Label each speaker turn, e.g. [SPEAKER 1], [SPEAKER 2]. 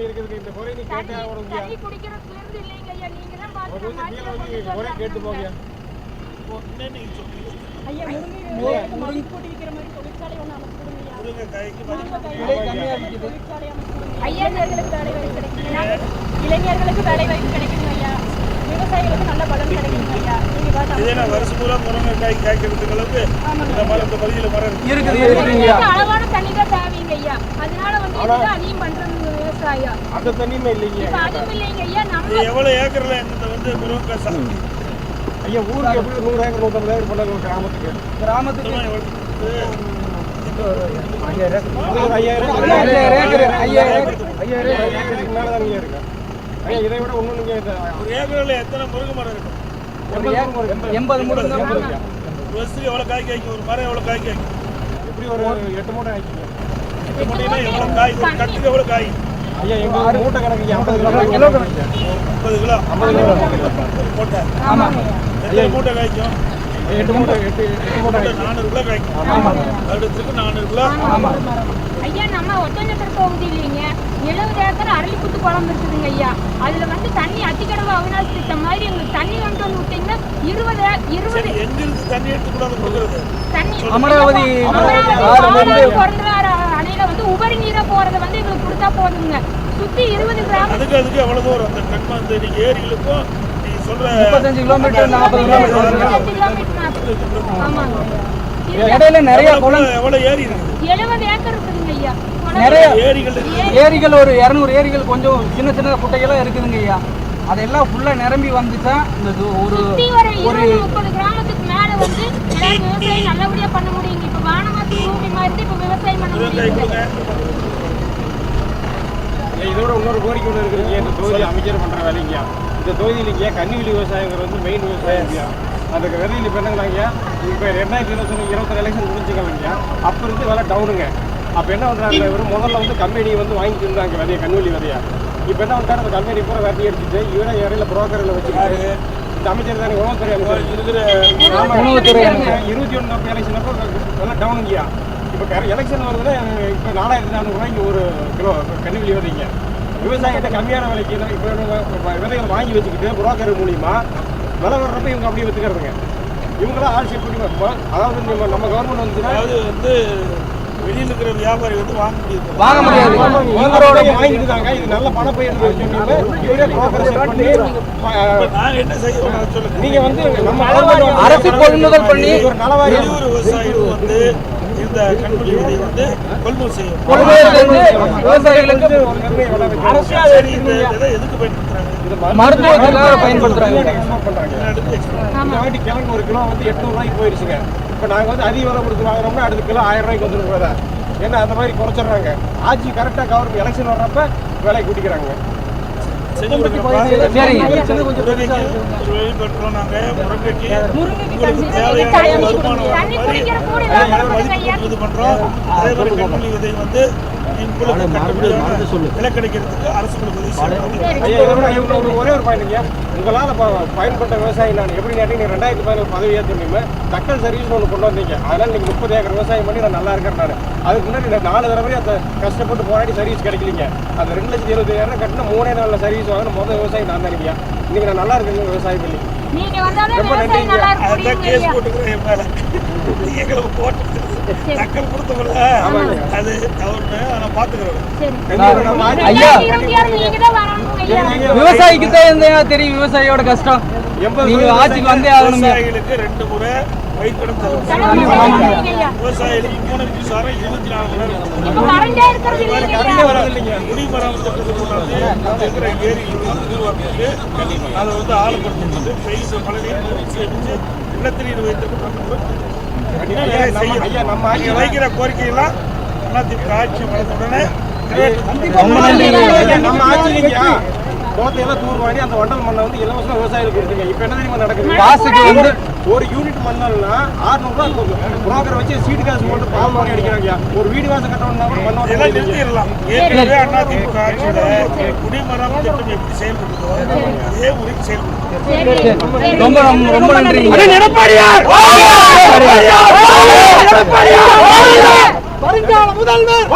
[SPEAKER 1] தண்ணி இருக்குது இந்த குறை நீ கேட்டே ஆகணும்
[SPEAKER 2] தண்ணி குடிக்கிறதுல இருந்து இல்லைங்க ஐயா. நீங்க தான்
[SPEAKER 1] ஒரு
[SPEAKER 2] பார்த்து
[SPEAKER 1] நிமிஷம் கீழே வந்து குறை கேட்டு போங்க.
[SPEAKER 3] ஐயா முருங்கை மதிப்பு போட்டு மாதிரி தொழிற்சாலை ஒன்று அமைச்சு கொடுங்க ஐயா. முருங்கைக்காய் தொழிற்சாலை அமைச்சு கொடுங்க. இளைஞர்களுக்கு வேலை வாய்ப்பு கிடைக்குங்க இளைஞர்களுக்கு வேலை வாய்ப்பு கிடைக்குங்க ஐயா. விவசாயிகளுக்கு நல்ல பலன் கிடைக்குங்க ஐயா. நீங்க
[SPEAKER 4] இதே நான் வருஷம் பூரா காய்க்கிறதுக்கு அளவுக்கு இந்த மரம் இந்த பகுதியில் மரம் இருக்கு
[SPEAKER 5] இருக்குது இருக்குங்கய்யா
[SPEAKER 2] எங்களுக்கு அளவான தண்ணி தான் தேவைங்க ஐயா அதனால வந்து இதுதான் அதிகம் பண்றாங்க விவசாயம்
[SPEAKER 1] அந்த தண்ணியுமே இல்லைங்க
[SPEAKER 2] இப்ப அதுவும் இல்லைங்க ஐயா நம்ம
[SPEAKER 4] எவ்வளவு ஏக்கர்ல இந்த வந்து முருங்கைக்காய் சாகுபடி
[SPEAKER 1] ஐயா ஊருக்கு எப்படி நூறு ஏக்கர் நூற்றம்பது ஏக்கர் பண்ணாங்க கிராமத்துக்கு
[SPEAKER 5] கிராமத்துக்கு
[SPEAKER 1] ஒரு ஐயாயிரம்
[SPEAKER 5] ஐயாயிரம் ஏக்கர், ஐயாயிரம்
[SPEAKER 1] ஐயா இதை விட ஒன்று நீங்கள்
[SPEAKER 4] ஒரு ஏக்கர்ல எத்தனை முருங்கை மரம் இருக்கும்
[SPEAKER 5] எண்பது
[SPEAKER 4] ஒரு வருஷத்துக்கு எவ்வளவு காய் காய்க்கும்? ஒரு மரம் எவ்வளவு காய் காய்க்கும்?
[SPEAKER 1] எப்படி ஒரு எட்டு மூட்டை ஆயிடுச்சுங்க
[SPEAKER 4] எட்டு மூட்டைனா எவ்வளவு காய்? ஒரு கட்டுக்கு எவ்வளவு காய்?
[SPEAKER 1] ஐயா எங்க மூட்டை கணக்கு ஐம்பது கிலோ கிலோ. கணக்கு
[SPEAKER 4] ஐம்பது கிலோ.
[SPEAKER 1] ஐம்பது கிலோ.
[SPEAKER 4] ஒரு மூட்டை. எத்தனை மூட்டை காய்க்கும்?
[SPEAKER 1] எட்டு மூட்டை எட்டு எட்டு மூட்டை
[SPEAKER 4] வருடத்துக்கு
[SPEAKER 2] ஐயா நம்ம ஒத்தஞ்சத்திர தொகுதி இல்லைங்க. எழுபது ஏக்கர் அரளிப்புத்து குளம் இருக்குதுங்க ஐயா. அதுல வந்து தண்ணி அத்திக்கடவு அவினாசி திட்டம் மாதிரி எங்களுக்கு தண்ணி கொண்டு வந்து விட்டீங்கன்னா இருபது இருபது
[SPEAKER 4] எங்கிருந்து தண்ணி எடுத்து கூட கொடுக்குறது?
[SPEAKER 2] தண்ணி
[SPEAKER 5] அமராவதி வந்து
[SPEAKER 2] அணையில உபரி நீரை போறத வந்து எங்களுக்கு கொடுத்தா போதுங்க. சுத்தி இருபது கிராமம்
[SPEAKER 4] அதுக்கு அதுக்கு எவ்வளவு தூரம்? அந்த கண்மா அந்த நீங்க ஏரிகளுக்கும்
[SPEAKER 5] முப்பத்தஞ்சு கிலோமீட்டர் நாற்பது கிலோமீட்டர். இடையில நிறைய குளம்
[SPEAKER 4] எவ்வளவு எவ்வளவு ஏரி இருக்குது
[SPEAKER 2] எழுபது ஏக்கர் இருக்குதுங்க ஐயா.
[SPEAKER 5] நிறைய
[SPEAKER 4] ஏரிகள் இருக்குது
[SPEAKER 5] ஏரிகள் ஒரு இரநூறு ஏரிகள் கொஞ்சம் சின்ன சின்ன குட்டைகள்லாம் இருக்குதுங்க ஐயா. அதெல்லாம் ஃபுல்லா நிரம்பி வந்துச்சா? இந்த ஒரு
[SPEAKER 2] ஒரு முப்பது கிராமத்துக்கு மேல வந்து விவசாயம் நல்லபடியா பண்ண முடியுங்க. இப்ப வானமாத்தி விவசாயம் பண்ண முடியுங்க.
[SPEAKER 1] இதோட இன்னொரு கோரிக்கை ஒன்று இருக்குதுங்க இந்த தொகுதி அமைச்சர் பண்ணுற வேலைங்க இந்த தொகுதியிலிங்க கன்னிவெளி விவசாயங்கிறது வந்து மெயின் விவசாயம் அதுக்கு விதையில் இப்போ என்னங்களாங்க இப்போ ரெண்டாயிரத்தி இருபத்தி இருபத்தி எலெக்ஷன் முடிஞ்சுக்கலாங்க அப்போ இருந்து விலை டவுனுங்க அப்போ என்ன பண்ணுறாங்க இவர் முதல்ல வந்து கம்பெனி வந்து வாங்கிட்டு இருந்தாங்க விதைய கன்னிவெளி விதையா. இப்போ என்ன பண்ணுறாரு அந்த கம்பெனி பூரா விதையை எடுத்துட்டு இவரை இடையில புரோக்கரில் வச்சுக்கிட்டு இந்த அமைச்சர் தானே உணவுத்துறை அமைச்சர்?
[SPEAKER 4] இருக்கிற
[SPEAKER 5] உணவுத்துறை
[SPEAKER 1] இருபத்தி ஒன்று எலெக்ஷன் அப்போ விலை டவுனுங்கய்யா இப்போ எலெக்ஷன் வருதுன்னா இப்போ நாலாயிரத்தி நானூறுரூவாய்க்கு ஒரு கிலோ கன்னிவெளி விதைங்க. விவசாயிகிட்ட கம்மியான விலைக்கு விதைகள் வாங்கி வச்சுக்கிட்டு புரோக்கர் மூலியமா விலை வர்றப்ப இவங்க அப்படியே வித்துக்கிறதுங்க. இவங்களாம் ஆட்சி பண்ணி. அதாவது நம்ம நம்ம கவர்மெண்ட் வந்துச்சுன்னா
[SPEAKER 4] அதாவது வந்து வெளியில இருக்கிற வியாபாரி வந்து வாங்க முடியுது.
[SPEAKER 5] வாங்க முடியாது.
[SPEAKER 1] வாங்கிட்டு தாங்க இது நல்ல பண பயிர் இவரே புரோக்கர் செட் பண்ணி
[SPEAKER 4] இப்ப நாங்க என்ன அதை சொல்லுங்க.
[SPEAKER 1] நீங்க வந்து நம்ம
[SPEAKER 5] அரசு கொள்முதல் பண்ணி
[SPEAKER 1] ஒரு நலவாரி
[SPEAKER 4] விவசாயிகள் வந்து இந்த கண்மொழி விதை வந்து கொள்முதல் விதை எதுக்கு பயன்படுத்துறாங்க?
[SPEAKER 5] மருத்துவத்துக்காக பயன்படுத்துறாங்க.
[SPEAKER 1] கிழங்கு ஒரு கிலோ வந்து எட்நூறு ரூபாய்க்கு போயிருச்சுங்க. இப்போ நாங்கள் வந்து அதிக விலை கொடுத்து வாங்குறோம்னா அடுத்த கிலோ ஆயிரம் ரூபாய்க்கு வந்துடும் ஏன்னா அந்த மாதிரி குறைச்சிடுறாங்க. ஆட்சி கரெக்டாக கவர் எலெக்ஷன் வர்றப்ப விலை கூட்டிக்கிறாங்க.
[SPEAKER 4] செஞ்சு கொடுங்கப்பா.
[SPEAKER 5] சரிங்க
[SPEAKER 4] முருங்கைக்கு உங்களுக்கு தேவையான வருமானம் வர மாதிரி
[SPEAKER 2] குடிக்கிற கூடி
[SPEAKER 4] மதிப்பு இது பண்ணுறோம் அதே மாதிரி கண்மொழி விதை வந்து உங்களுக்கு கட்டுப்படியான விலை அரசு உங்களுக்கு உதவி செய்யணும்
[SPEAKER 1] ஒரு ஒரே ஒரு பாயிண்ட்டுங்க உங்களால் இப்போ பயன்பட்ட விவசாயி நான் எப்படி கேட்டீங்க ரெண்டாயிரத்தி பதினோரு பதவி ஏற்றுனீங்க தக்கல் சர்வீஸ் ஒன்று கொண்டு வந்தீங்க அதனால் நீங்கள் முப்பது ஏக்கர் விவசாயம் பண்ணி நான் நல்லா இருக்கேன் நான் அதுக்கு முன்னாடி நான் நாலு தடவை அந்த கஷ்டப்பட்டு போராடி சர்வீஸ் கிடைக்கலீங்க அந்த ரெண்டு லட்சத்தி இருபத்தாயிரம் கட்டின மூணே நாளில் சர்வீஸ் வாங்கின முதல் விவசாயி நான் தான் இருக்கீங்க இன்னைக்கு நான் நல்லா இருக்கேங்க விவசாயம் பண்ணி ரொம்ப நன்றிங்க.
[SPEAKER 4] அதான் கேஸ் போட்டுக்கிறேன் போட்டு தக்கல் கொடுத்தவங்கள அது தவறுன்னு நான் பாத்துக்கிறேன்
[SPEAKER 2] சரி.
[SPEAKER 1] கண்டிப்பா நம்ம ஆட்சி-
[SPEAKER 5] ஐயா.
[SPEAKER 2] இருபத்தி ஆறு நீங்க தான் வரணும் ஐயா.
[SPEAKER 5] விவசாயிக்கு தான் என்ன தெரியும் விவசாயியோட கஷ்டம். நீங்க ஆட்சிக்கு வந்தே ஆகணுங்க.
[SPEAKER 4] விவசாயிகளுக்கு ரெண்டு முறை
[SPEAKER 2] ஐயா.
[SPEAKER 4] விவசாயிகளுக்கு மூணு மின்சாரம் இருபத்தி நாலு மணி நேரம்.
[SPEAKER 2] கரண்டே இருக்கிறது இல்லைங்க ஐயா.
[SPEAKER 1] கரண்டே வராது இல்லைங்க
[SPEAKER 4] குடிமராமத்து திட்டத்துக்கு கொண்டாந்து அங்க இருக்கிற தூர்வார்த்துட்டு அதை வந்து சேமிச்சு நிலத்தடி வைத்திருக்க
[SPEAKER 1] ஐயா, நம்ம ஆட்சி
[SPEAKER 4] நீங்க வைக்கிற கோரிக்கையெல்லாம் அதிமுக ஆட்சி வளர்ந்த உடனே
[SPEAKER 1] ஆட்சியிலங்கயா கோத்தையெல்லாம் தூர்வாடி அந்த வண்டல் மண்ணை வந்து இலவசமா விவசாயிகளுக்கு கொடுத்துங்க இப்போ என்ன தெரியுமா நடக்குது?
[SPEAKER 5] காசுக்கு வந்து
[SPEAKER 1] ஒரு யூனிட் மண்ணல்னா ஆறுநூறுவா புரோக்கர் வச்சு சீட்டு காசு போட்டு பால் பண்ணி அடிக்கிறாங்க ஒரு வீடு வாசம் கட்டணும்னா கூட மண்ணோட
[SPEAKER 4] இதெல்லாம் நிறுத்திடலாம். ஏற்கனவே அதிமுக ஆட்சியோட குடிமராமத்து திட்டம் எப்படி செயல்படுதோ அதே முறைக்கு செயல்படுது.
[SPEAKER 5] ரொம்ப ரொம்ப நன்றி
[SPEAKER 3] வருங்கால முதல்வர்!